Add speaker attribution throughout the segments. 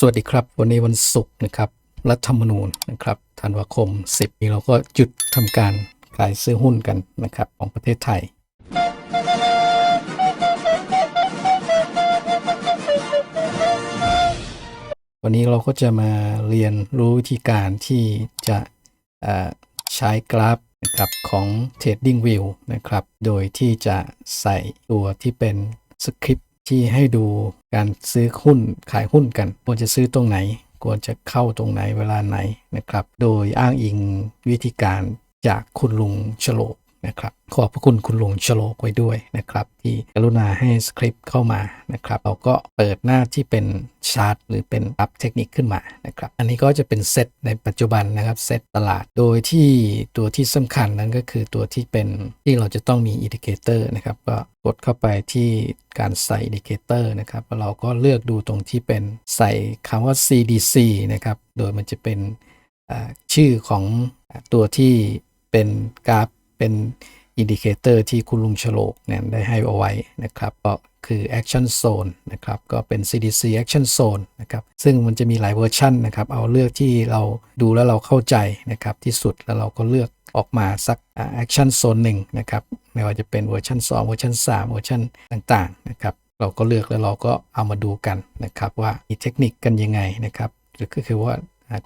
Speaker 1: สวัสดีครับ วันนี้วันศุกร์นะครับ รัฐธรรมนูญนะครับธันวาคม 10นี้เราก็หยุดทำการขายซื้อหุ้นกันนะครับของประเทศไทย วันนี้เราก็จะมาเรียนรู้วิธีการที่จะใช้กราฟนะครับของ TradingView นะครับ โดยที่จะใส่ตัวที่เป็นสคริป ที่ให้ดูการซื้อหุ้นขายหุ้นกัน ควรจะซื้อตรงไหน ควรจะเข้าตรงไหนเวลาไหนนะครับ โดยอ้างอิงวิธีการจากคุณลุงฉลก นะครับ ขอบพระคุณคุณลุงฉลกไว้ด้วยนะครับ ที่กรุณาให้สคริปต์เข้ามานะครับ เราก็เปิดหน้าที่เป็นชาร์ตหรือเป็นอัพเทคนิคขึ้นมานะครับ อันนี้ก็จะเป็นเซตในปัจจุบันนะครับเซตตลาด โดยที่ตัวที่สำคัญนั้นก็คือตัวที่เป็นที่เราจะต้องมีอินดิเคเตอร์นะครับก็กดเข้าไปที่การใส่อินดิเคเตอร์นะครับเราก็เลือกดูตรงที่เป็นใส่คำว่า CDC นะครับ โดยมันจะเป็นชื่อของตัวที่เป็นกราฟ เป็นอินดิเคเตอร์ที่คุณลุงฉลกเนี่ยได้ให้เอาไว้นะครับก็คือ action zone นะครับก็เป็น CDC action zone นะครับซึ่งมันจะมีหลายเวอร์ชันนะครับเอาเลือกที่เราดูแล้วเราเข้าใจนะครับที่สุดแล้วเราก็เลือกออกมาสักอ่า action zone หนึ่งนะครับไม่ว่าจะเป็นเวอร์ชัน2เวอร์ชัน3เวอร์ชันต่างๆนะครับเราก็เลือกแล้วเราก็เอามาดูกันนะครับว่ามีเทคนิคกันยังไงนะครับก็คือว่า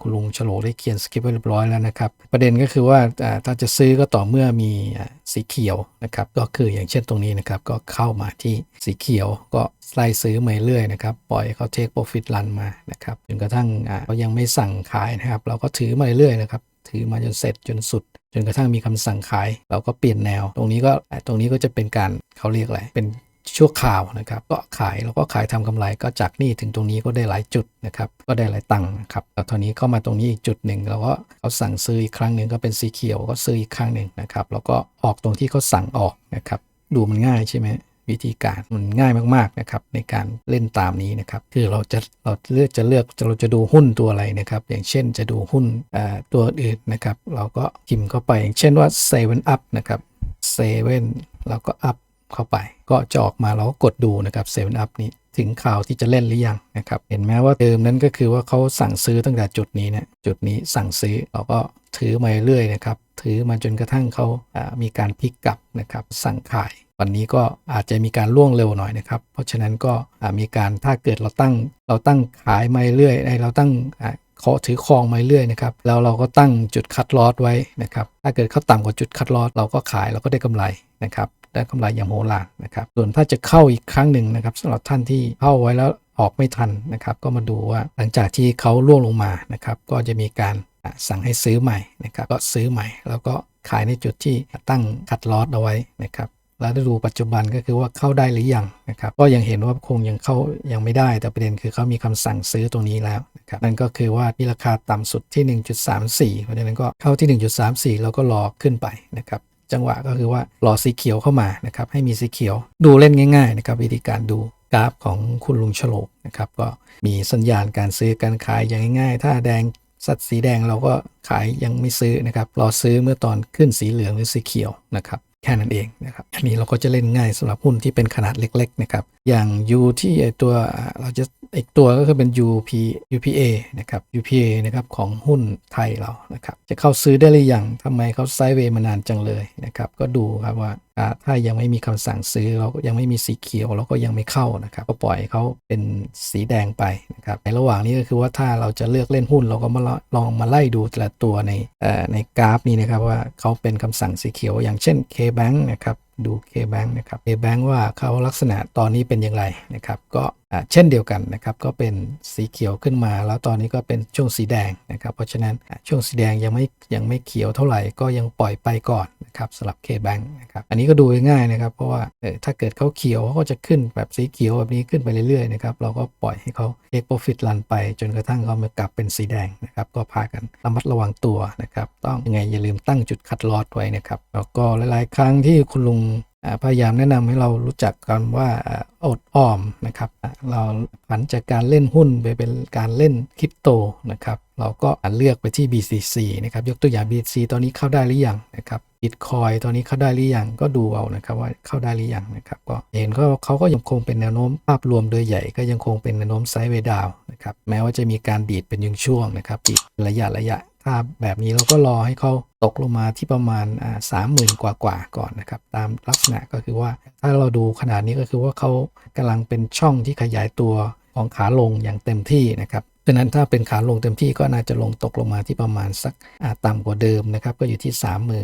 Speaker 1: คุณลุงฉลกได้เขียนสคริปต์ไว้เรียบร้อยแล้วนะครับ ประเด็นก็คือว่าถ้าจะซื้อก็ต่อเมื่อมีสีเขียวนะครับ ก็คืออย่างเช่นตรงนี้นะครับ ก็เข้ามาที่สีเขียวก็ไล่ซื้อมาเรื่อยๆนะครับ ปล่อยเขาเทคโปรฟิตรันมานะครับจนกระทั่งเขายังไม่สั่งขายนะครับ เราก็ถือมาเรื่อยๆนะครับ ถือมาจนเสร็จจนสุด จนกระทั่งมีคำสั่งขาย เราก็เปลี่ยนแนว ตรงนี้ก็ตรงนี้ก็จะเป็นการเขาเรียกอะไรเป็น ชั่วคราวนะครับ ก็ขายแล้วก็ขายทำกำไรก็จากนี่ถึงตรงนี้ก็ได้หลายจุดนะครับ ก็ได้หลายตังค์ครับแล้วตอนนี้เข้ามาตรงนี้อีกจุดหนึ่งแล้วก็เขาสั่งซื้ออีกครั้งหนึ่งก็เป็นสีเขียวก็ซื้ออีกครั้งหนึ่งนะครับ แล้วก็ออกตรงที่เขาสั่งออกนะครับ ดูมันง่ายใช่ไหมวิธีการมันง่ายมากๆนะครับในการเล่นตามนี้นะครับคือเราจะเราเลือกจะเลือกเราจะดูหุ้นตัวอะไรนะครับอย่างเช่นจะดูหุ้นอ่าตัวอื่นนะครับ เราก็พิมพ์เข้าไปอย่างเช่นว่า7 up นะครับ7แล้วก็ up เข้าไป ก็จะออกมาเราก็กดดูนะครับเซเว่นอัพนี้ถึงข่าวที่จะเล่นหรือยังนะครับ เห็นไหมว่าเดิมนั้นก็คือว่าเขาสั่งซื้อตั้งแต่จุดนี้นะจุดนี้สั่งซื้อเราก็ถือมาเรื่อยนะครับ ถือมาจนกระทั่งเขามีการพลิกกลับนะครับ สั่งขาย วันนี้ก็อาจจะมีการล่วงเร็วหน่อยนะครับ เพราะฉะนั้นก็มีการถ้าเกิดเราตั้ง เราตั้งขายมาเรื่อยเราตั้งอ่าถือครองมาเรื่อยนะครับแล้วเราก็ตั้งจุดคัดลอสไว้นะครับ ถ้าเกิดเขาต่ำกว่าจุดคัดลอสเราก็ขายเราก็ได้กำไรนะครับ ได้กำไรอย่างโหฬารนะครับ ส่วนถ้าจะเข้าอีกครั้งหนึ่งนะครับสำหรับท่านที่เข้าไว้แล้วออกไม่ทันนะครับ ก็มาดูว่าหลังจากที่เขาล่วงลงมานะครับ ก็จะมีการสั่งให้ซื้อใหม่นะครับ ก็ซื้อใหม่ แล้วก็ขายในจุดที่ตั้งคัดลอสเอาไว้นะครับแล้วดูปัจจุบันก็คือว่าเข้าได้หรือยังนะครับก็ยังเห็นว่าคงยังเข้ายังไม่ได้ แต่ประเด็นคือเขามีคำสั่งซื้อตรงนี้แล้วนะครับนั่นก็คือว่าที่ราคาต่ำสุดที่ 1.34 เพราะฉะนั้นก็เข้าที่ 1.34 แล้วก็รอขึ้นไปนะครับ จังหวะก็คือว่ารอสีเขียวเข้ามานะครับให้มีสีเขียว ดูเล่นง่ายๆนะครับวิธีการดูกราฟของคุณลุงฉลกนะครับก็มีสัญญาณการซื้อการขายอย่างง่ายๆ ถ้าแดงสัตว์สีแดงเราก็ขายยังไม่ซื้อนะครับรอซื้อเมื่อตอนขึ้นสีเหลืองหรือสีเขียวนะครับแค่นั้นเองนะครับ อันนี้เราก็จะเล่นง่ายสำหรับหุ้นที่เป็นขนาดเล็กๆนะครับ อย่าง U ที่ตัวเราจะ อีกตัวก็คือเป็น UP UPA นะครับ UPA นะครับของหุ้นไทยเรานะครับ จะเข้าซื้อได้หรือยังทำไมเขาไซด์เวย์มานานจังเลยนะครับ ก็ดูครับว่าถ้ายังไม่มีคำสั่งซื้อเราก็ยังไม่มีสีเขียวเราก็ยังไม่เข้านะครับ ก็ปล่อยเขาเป็นสีแดงไปนะครับ ในระหว่างนี้ก็คือว่าถ้าเราจะเลือกเล่นหุ้นเราก็มาลองมาไล่ดูแต่ละตัวในในกราฟนี้นะครับว่าเขาเป็นคำสั่งสีเขียว อย่างเช่น KBank นะครับ ดู KBank นะครับ KBank ว่าเขาลักษณะตอนนี้เป็นอย่างไรนะครับ ก็เช่นเดียวกันนะครับ ก็เป็นสีเขียวขึ้นมา แล้วตอนนี้ก็เป็นช่วงสีแดงนะครับ เพราะฉะนั้นช่วงสีแดงยังไม่ยังไม่เขียวเท่าไหร่ก็ยังปล่อยไปก่อนนะครับสำหรับ KBank นะครับ อันนี้ก็ดูง่ายนะครับ เพราะว่าถ้าเกิดเขาเขียวเขาก็จะขึ้นแบบสีเขียวแบบนี้ขึ้นไปเรื่อยๆนะครับ เราก็ปล่อยให้เขา take profit run ไป จนกระทั่งเขามากลับเป็นสีแดงนะครับ ก็พากันระมัดระวังตัวนะครับ ต้องยังไงอย่าลืมตั้งจุดคัดลอสไว้นะครับ แล้วก็หลายๆ ครั้งที่คุณลุง พยายามแนะนำให้เรารู้จักกันว่าอดออมนะครับ เราผันจากการเล่นหุ้นไปเป็นการเล่นคริปโตนะครับ เราก็เลือกไปที่ BCC นะครับ ยกตัวอย่าง BCC ตอนนี้เข้าได้หรือยังนะครับบิตคอยตอนนี้เข้าได้หรือยังก็ดูเอานะครับว่าเข้าได้หรือยังนะครับ ก็เห็นก็เขาก็ยังคงเป็นแนวโน้มภาพรวมโดยใหญ่ก็ยังคงเป็นแนวโน้มไซด์เวดาวนะครับ แม้ว่าจะมีการดีดเป็นยังช่วงนะครับดีดระยะระยะ ถ้าแบบนี้เราก็รอให้เขาตกลงมาที่ประมาณสามหมื่นกว่ากว่าๆก่อนนะครับ ตามลักษณะก็คือว่าถ้าเราดูขนาดนี้ก็คือว่าเขากำลังเป็นช่องที่ขยายตัวของขาลงอย่างเต็มที่นะครับฉะนั้นถ้าเป็นขาลงเต็มที่ก็น่าจะลงตกลงมาที่ประมาณสักต่ำกว่าเดิมนะครับ ก็อยู่ที่ 3 0 0 0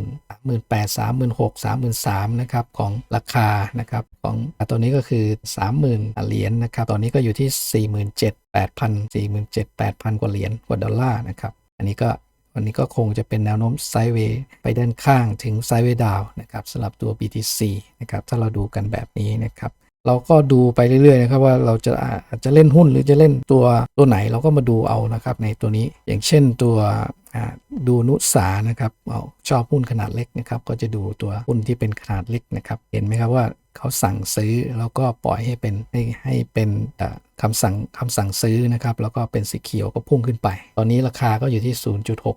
Speaker 1: 0 3 8 0 0 0 3 6 0 0 3 3 0นะครับของราคานะครับของอตัวนี้ก็คือ 30,000เหรียญนะครับตอนนี้ก็อยู่ที่ 47,800 47,800 กว่าเหรียญกว่าดอลลาร์นะครับอันนี้ก็ วันนี้ก็คงจะเป็นแนวโน้มไซด์เวย์ไปด้านข้างถึงไซด์เวย์ดาวนะครับสำหรับตัว BTC นะครับถ้าเราดูกันแบบนี้นะครับเราก็ดูไปเรื่อยๆนะครับว่าเราจะอาจจะเล่นหุ้นหรือจะเล่นตัวตัวไหนเราก็มาดูเอานะครับในตัวนี้อย่างเช่นตัวดูนุสานะครับเอาชอบหุ้นขนาดเล็กนะครับก็จะดูตัวหุ้นที่เป็นขนาดเล็กนะครับ เห็นไหมครับว่าเขาสั่งซื้อแล้วก็ปล่อยให้เป็นให้ให้เป็นอ่า คำสั่งคำสั่งซื้อนะครับ แล้วก็เป็นสีเขียวก็พุ่งขึ้นไป ตอนนี้ราคาก็อยู่ที่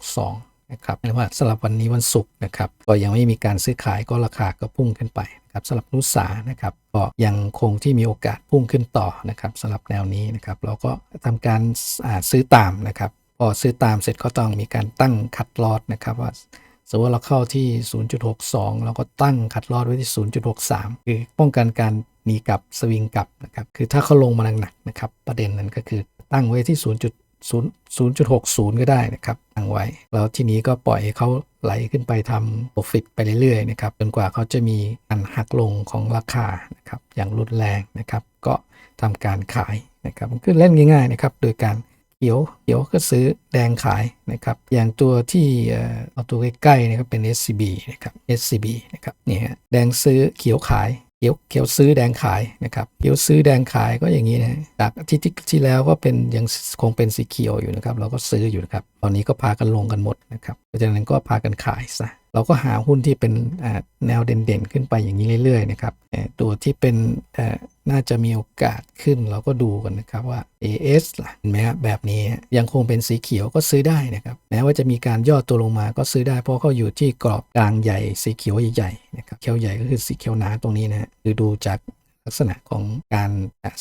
Speaker 1: 0.62 นะครับหรือว่าสำหรับวันนี้วันศุกร์นะครับ ก็ยังไม่มีการซื้อขายก็ราคาก็พุ่งขึ้นไปครับสำหรับนุสานะครับก็ยังคงที่มีโอกาสพุ่งขึ้นต่อนะครับสำหรับแนวนี้นะครับ เราก็ทำการซื้อตามนะครับ พอซื้อตามเสร็จก็ต้องมีการตั้งคัดลอตนะครับว่าสมมติว่าเราเข้าที่ 0.62 เราก็ตั้งคัดลอดไว้ที่ 0.63 คือป้องกันการ หนีกับสวิงกลับนะครับคือถ้าเขาลงมาหนักๆนะครับประเด็นนั้นก็คือตั้งไว้ที่ 0.0 0.60 ก็ได้นะครับตั้งไว้ แล้วทีนี้ก็ปล่อยให้เขาไหลขึ้นไปทำ profit ไปเรื่อยๆนะครับจนกว่าเขาจะมีการหักลงของราคานะครับอย่างรุนแรงนะครับ ก็ทำการขายนะครับมันคือเล่นง่ายๆนะครับ โดยการเขียวเขียวก็ซื้อแดงขายนะครับ อย่างตัวที่เอาตัวใกล้ๆนะครับเป็น SCB นะครับ SCB นะครับเนี่ยฮะแดงซื้อเขียวขาย เขียวเขียวซื้อแดงขายนะครับเขียวซื้อแดงขายก็อย่างนี้นะจากอาที่ที่ที่แล้วก็เป็นยังคงเป็นสีเขียวอยู่นะครับ เราก็ซื้ออยู่นะครับ ตอนนี้ก็พากันลงกันหมดนะครับเพราะฉะนั้นก็พากันขายซะ เราก็หาหุ้นที่เป็นแนวเด่นๆ ขึ้นไปอย่างนี้เรื่อยๆนะครับตัวที่เป็นน่าจะมีโอกาสขึ้นเราก็ดูกันนะครับว่า AS ล่ะเห็นไหมครับแบบนี้ยังคงเป็นสีเขียวก็ซื้อได้นะครับแม้ว่าจะมีการย่อตัวลงมาก็ซื้อได้เพราะเขาอยู่ที่กรอบกลางใหญ่สีเขียวใหญ่ๆนะครับเขียวใหญ่ก็คือสีเขียวหนาตรงนี้นะฮะคือดูจากลักษณะของการ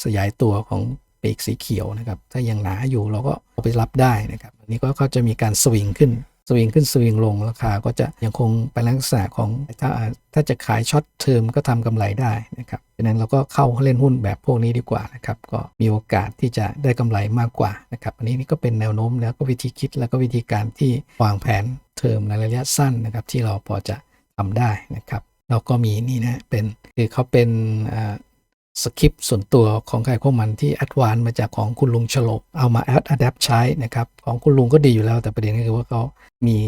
Speaker 1: สยายตัวของปีกสีเขียวนะครับถ้ายังหนาอยู่เราก็เอาไปรับได้นะครับอันนี้ก็เขาจะมีการสวิงขึ้น สวิงขึ้นสวิงลงราคาก็จะยังคงเป็นลักษณะของถ้าถ้าจะขายช็อตเทอมก็ทำกำไรได้นะครับดังนั้นเราก็เข้าเล่นหุ้นแบบพวกนี้ดีกว่านะครับก็มีโอกาสที่จะได้กำไรมากกว่านะครับอันนี้นี่ก็เป็นแนวโน้มแล้วก็วิธีคิดแล้วก็วิธีการที่วางแผนเทอมในระยะสั้นนะครับที่เราพอจะทำได้นะครับเราก็มีนี่นะเป็นคือเขาเป็น สคริปต์ส่วนตัวของใครของมันที่แอดวานมาจากของคุณลุงฉลกเอามาแอดอัดแอปใช้นะครับ ของคุณลุงก็ดีอยู่แล้วแต่ประเด็นก็คือว่าเขามี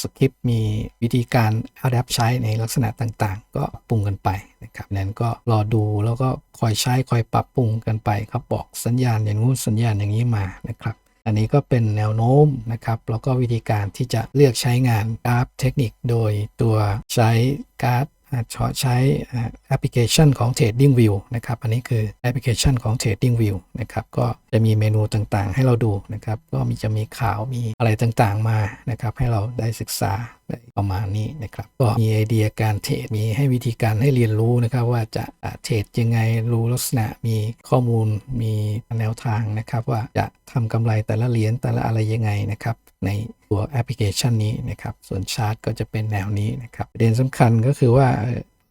Speaker 1: สคริปต์มีวิธีการอัดแอปใช้ในลักษณะต่างๆ ก็ปรุงกันไปนะครับนั้นก็รอดูแล้วก็คอยใช้คอยปรับปรุงกันไปครับบอกสัญญาณอย่างนู้นสัญญาณอย่างนี้มานะครับอันนี้ก็เป็นแนวโน้มนะครับ แล้วก็วิธีการที่จะเลือกใช้งานกราฟเทคนิคโดยตัวใช้การ์ด ใช้แอปพลิเคชันของ TradingView นะครับ อันนี้คือแอปพลิเคชันของ TradingView นะครับ ก็จะมีเมนูต่างๆ ให้เราดูนะครับ ก็มีจะมีข่าว มีอะไรต่างๆ มา นะครับ ให้เราได้ศึกษาได้ประมาณนี้นะครับ ก็มีไอเดียการเทรด มีให้วิธีการให้เรียนรู้นะครับ ว่าจะเทรดยังไง รู้ลักษณะ มีข้อมูล มีแนวทางนะครับ ว่าจะทำกำไรแต่ละเหรียญแต่ละอะไรยังไงนะครับ ในตัวแอปพลิเคชันนี้นะครับ ส่วนชาร์ตก็จะเป็นแนวนี้นะครับประเด็นสำคัญก็คือว่า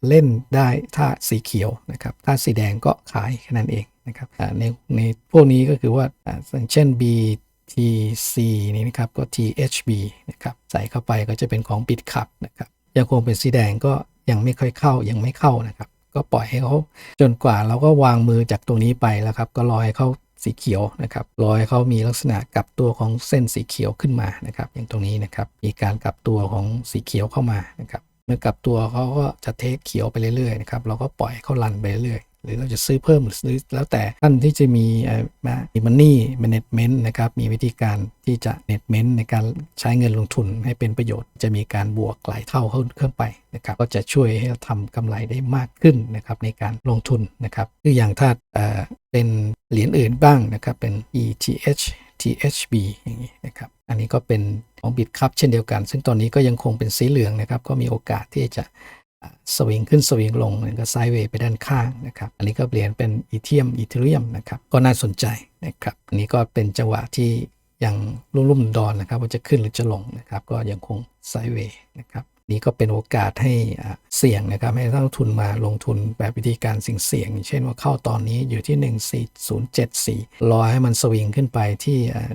Speaker 1: เล่นได้ถ้าสีเขียวนะครับ ถ้าสีแดงก็ขายแค่นั้นเองนะครับในในพวกนี้ก็คือว่าอ่าอย่างเช่น BTC นี่นะครับก็ THB นะครับใส่เข้าไปก็จะเป็นของปิดขับนะครับยังคงเป็นสีแดงก็ยังไม่ค่อยเข้ายังไม่เข้านะครับ ก็ปล่อยให้เขาจนกว่าเราก็วางมือจากตรงนี้ไปแล้วครับ ก็รอให้เขา สีเขียวนะครับรอยเขามีลักษณะกลับตัวของเส้นสีเขียวขึ้นมานะครับ อย่างตรงนี้นะครับมีการกลับตัวของสีเขียวเข้ามานะครับเมื่อกลับตัวเขาก็จะเทคเขียวไปเรื่อยๆนะครับเราก็ปล่อยเขาลันไปเรื่อย หรือเราจะซื้อเพิ่มหรือแล้วแต่ท่านที่จะมีเอ่อมามันนี่แมเนจเมนต์นะครับมีวิธีการที่จะเนจเมนต์ในการใช้เงินลงทุนให้เป็นประโยชน์ จะมีการบวกหลายเท่าขึ้นไปนะครับก็จะช่วยให้เราทำกำไรได้มากขึ้นนะครับในการลงทุนนะครับคืออย่างถ้าเป็นเหรียญอื่นบ้างนะครับเป็น ETH THB อย่างนี้นะครับ อันนี้ก็เป็นของบิตครับเช่นเดียวกัน ซึ่งตอนนี้ก็ยังคงเป็นสีเหลืองนะครับ ก็มีโอกาสที่จะ สวิงขึ้นสวิงลงแล้วก็ไซด์เวย์ไปด้านข้างนะครับ อันนี้ก็เปลี่ยนเป็นอีเทียมอีเทเรียมนะครับ ก็น่าสนใจนะครับ อันนี้ก็เป็นจังหวะที่ยังรุ่มๆดอนนะครับ ว่าจะขึ้นหรือจะลงนะครับ ก็ยังคงไซด์เวย์นะครับนี่ก็เป็นโอกาสให้เสี่ยงนะครับให้นักลงทุนมาลงทุนแบบวิธีการสิ่งเสี่ยง เช่นว่าเข้าตอนนี้อยู่ที่ 14074 รอให้มันสวิงขึ้นไปที่อ่า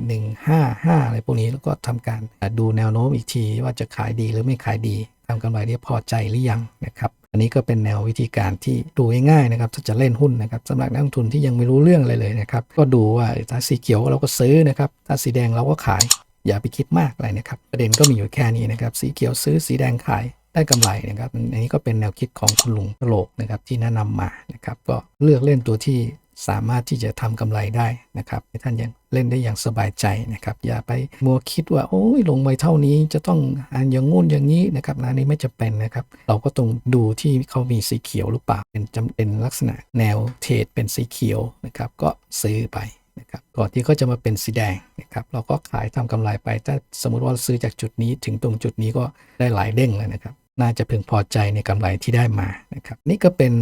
Speaker 1: 155 อะไรพวกนี้แล้วก็ทำการดูแนวโน้มอีกทีว่าจะขายดีหรือไม่ขายดี ทำกำไรได้พอใจหรือยังนะครับ อันนี้ก็เป็นแนววิธีการที่ดูง่ายๆนะครับถ้าจะเล่นหุ้นนะครับสำหรับนักลงทุนที่ยังไม่รู้เรื่องอะไรเลยนะครับ ก็ดูว่าถ้าสีเขียวเราก็ซื้อนะครับ ถ้าสีแดงเราก็ขาย อย่าไปคิดมากอะไรนะครับ ประเด็นก็มีอยู่แค่นี้นะครับ สีเขียวซื้อสีแดงขายได้กำไรนะครับ อันนี้ก็เป็นแนวคิดของคุณลุงโลกนะครับที่แนะนำมานะครับ ก็เลือกเล่นตัวที่ สามารถที่จะทำกำไรได้นะครับท่านยังเล่นได้อย่างสบายใจนะครับอย่าไปมัวคิดว่าโอ้ยลงไปเท่านี้จะต้องอ่านอย่างงู้นอย่างนี้นะครับนะอันนี้ไม่จะเป็นนะครับเราก็ต้องดูที่เขามีสีเขียวหรือเปล่าเป็นจำเป็นลักษณะแนวเทรดเป็นสีเขียวนะครับก็ซื้อไปนะครับก่อนที่เขาจะมาเป็นสีแดงนะครับเราก็ขายทำกำไรไปถ้าสมมุติว่าซื้อจากจุดนี้ถึงตรงจุดนี้ก็ได้หลายเด้งเลยนะครับ น่าจะพึงพอใจในกำไรที่ได้มานะครับนี่ก็เป็น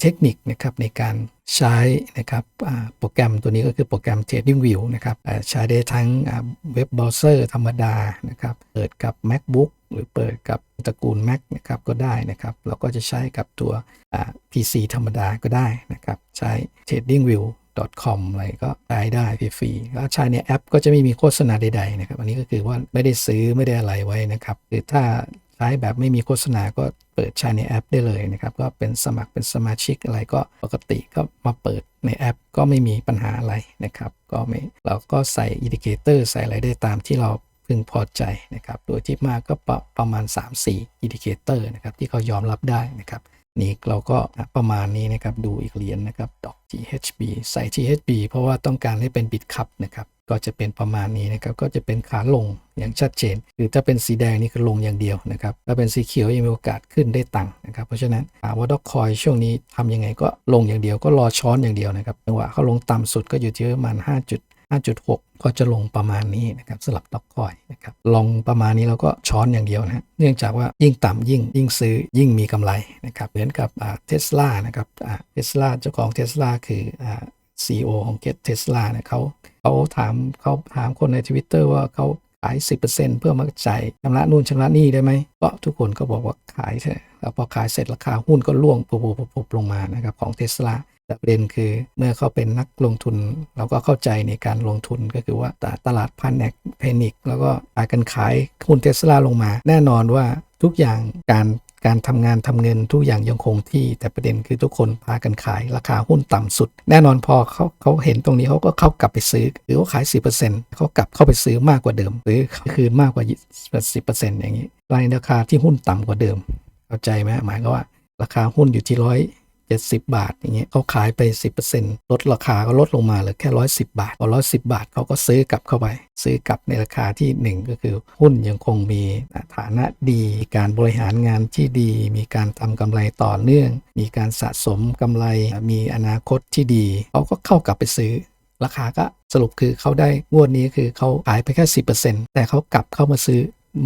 Speaker 1: เทคนิคนะครับในการใช้นะครับโปรแกรมตัวนี้ก็คือโปรแกรม TradingView นะครับใช้ได้ทั้งเว็บเบราว์เซอร์ธรรมดานะครับเปิดกับ MacBook หรือเปิดกับตระกูล Mac นะครับก็ได้นะครับเราก็จะใช้กับตัว PC ธรรมดาก็ได้นะครับใช้ TradingView com อะไรก็ใช้ได้ฟรีๆแล้วใช้ในแอปก็จะไม่มีโฆษณาใดๆนะครับ อันนี้ก็คือว่าไม่ได้ซื้อไม่ได้อะไรไว้นะครับหรือถ้า ใช้แบบไม่มีโฆษณาก็เปิดใช้ในแอปได้เลยนะครับ ก็เป็นสมัครเป็นสมาชิกอะไรก็ปกติก็มาเปิดในแอปก็ไม่มีปัญหาอะไรนะครับ ก็ไม่เราก็ใส่อินดิเคเตอร์ใส่อะไรได้ตามที่เราพึงพอใจนะครับ โดยที่มากก็ประประมาณ 3-4อินดิเคเตอร์นะครับที่เขายอมรับได้นะครับ นี่เราก็ประมาณนี้นะครับดูอีกเหรียญนะครับดอก THB ใส่ THB เพราะว่าต้องการให้เป็นบิตคัพนะครับก็จะเป็นประมาณนี้นะครับก็จะเป็นขาลงอย่างชัดเจนหรือถ้าเป็นสีแดงนี่คือลงอย่างเดียวนะครับถ้าเป็นสีเขียวยังมีโอกาสขึ้นได้ตังค์นะครับเพราะฉะนั้นถามว่าดอกคอยช่วงนี้ทำยังไงก็ลงอย่างเดียวก็รอช้อนอย่างเดียวนะครับจังหวะเขาลงต่ำสุดก็อยู่ที่ประมาณ5จุด 5.6 ก็จะลงประมาณนี้นะครับสลับล็อกคอยนะครับลงประมาณนี้เราก็ช้อนอย่างเดียวนะฮะเนื่องจากว่ายิ่งต่ำยิ่งยิ่งซื้อยิ่งมีกำไรนะครับเหมือนกับเทสลานะครับเทสลาเจ้าของเทสลาคืออ่า CEO ของเกตเทสลาเนี่ยเขาเขาถามเขาถามคนในทวิตเตอร์ว่าเขาขาย 10%เพื่อมาจ่ายชำระนู่นชำระนี่ได้ไหมก็ทุกคนก็บอกว่าขายเถอะแล้วพอขายเสร็จราคาหุ้นก็ร่วงปุบๆๆลงมานะครับของเทสลา แต่ประเด็นคือเมื่อเขาเป็นนักลงทุน เราก็เข้าใจในการลงทุนก็คือว่าตลาดพันแอกแพนิก แล้วก็พากันขายหุ้นเทสลาลงมา แน่นอนว่าทุกอย่างการการทำงานทำเงินทุกอย่างยังคงที่ แต่ประเด็นคือทุกคนพากันขายราคาหุ้นต่ำสุด แน่นอนพอเขาเขาเห็นตรงนี้เขาก็เข้ากลับไปซื้อ หรือว่าขาย 10%เขากลับเข้าไปซื้อมากกว่าเดิม หรือคืนมากกว่า 10%อย่างนี้ในราคาที่หุ้นต่ำกว่าเดิม เข้าใจไหมหมายก็ว่า ราคาหุ้นอยู่ที่ร้อย เจ็ดสิบบาทอย่างเงี้ยเขาขายไป 10%ลดราคาก็ลดลงมาเหลือแค่ร้อยสิบาทพอร้อยสิบาทเขาก็ซื้อกลับเข้าไป ซื้อกลับในราคาที่ 1 ก็คือหุ้นยังคงมีฐานะดี การบริหารงานที่ดี มีการทำกำไรต่อเนื่อง มีการสะสมกำไรมีอนาคตที่ดีเขาก็เข้ากลับไปซื้อราคาก็สรุปคือเขาได้งวดนี้คือเขาขายไปแค่ 10%แต่เขากลับเข้ามาซื้อ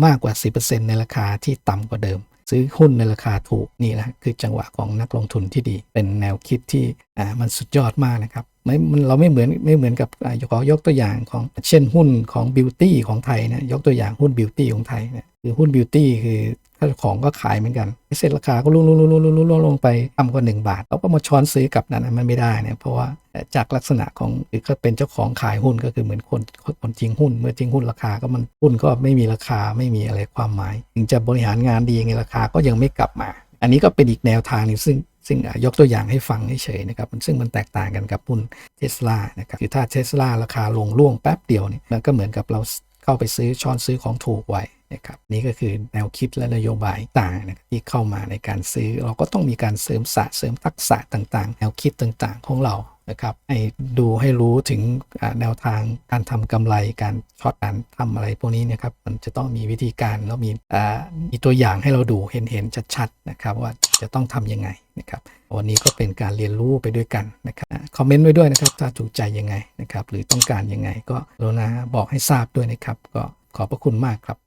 Speaker 1: มากกว่า 10%ในราคาที่ต่ำกว่าเดิม ซื้อหุ้นในราคาถูกนี่แหละคือจังหวะของนักลงทุนที่ดี เป็นแนวคิดที่ อ่ามันสุดยอดมากนะครับไม่มันเราไม่เหมือนไม่เหมือนกับอขอยกตัวอย่างของเช่นหุ้นของบิวตี้ของไทยนะยกตัวอย่างหุ้นบิวตี้ของไทยเนี่ยคือหุ้นบิวตี้คือถ้าของก็ขายเหมือนกันเสร็จราคาก็ลุ่งลุ่งลุ่งลุ่งลุ่งลุ่งลงไปต่ำกว่า1บาทเราก็มาช้อนซื้อกลับนั้นมันไม่ได้เนี่ยเพราะว่าจากลักษณะของคือเขาเป็นเจ้าของขายหุ้นก็คือเหมือนคนคนจริงหุ้น เมื่อจริงหุ้นราคาก็มันหุ้นก็ไม่มีราคาไม่มีอะไรความหมาย ถึงจะบริหารงานดียังไงราคาก็ยังไม่กลับมา อันนี้ก็เป็นอีกแนวทางหนึงซึ่ง ซึ่งยกตัวอย่างให้ฟังเฉยๆนะครับซึ่งมันแตกต่างกันกับหุ้นเทสลานะครับคือถ้าเทสลาราคาลงล่วงแป๊บเดียวเนี่ยมันก็เหมือนกับเราเข้าไปซื้อช้อนซื้อของถูกไว้นะครับนี่ก็คือแนวคิดและนโยบายต่างนะที่เข้ามาในการซื้อ เราก็ต้องมีการเสริมสะเสริมทักษะต่างๆ แนวคิดต่างๆ ของเรานะครับให้ดูให้รู้ถึงแนวทางการทำกำไรการช็อตการทำอะไรพวกนี้นะครับมันจะต้องมีวิธีการแล้วมีอ่ามีตัวอย่างให้เราดูเห็นเห็นๆชัดๆนะครับว่าจะต้องทำยังไงนะครับวันนี้ก็เป็นการเรียนรู้ไปด้วยกันนะครับคอมเมนต์ไว้ด้วยนะครับถ้าถูกใจยังไงนะครับหรือต้องการยังไงก็กรุณาบอกให้ทราบด้วยนะครับก็ขอบพระคุณมากครับ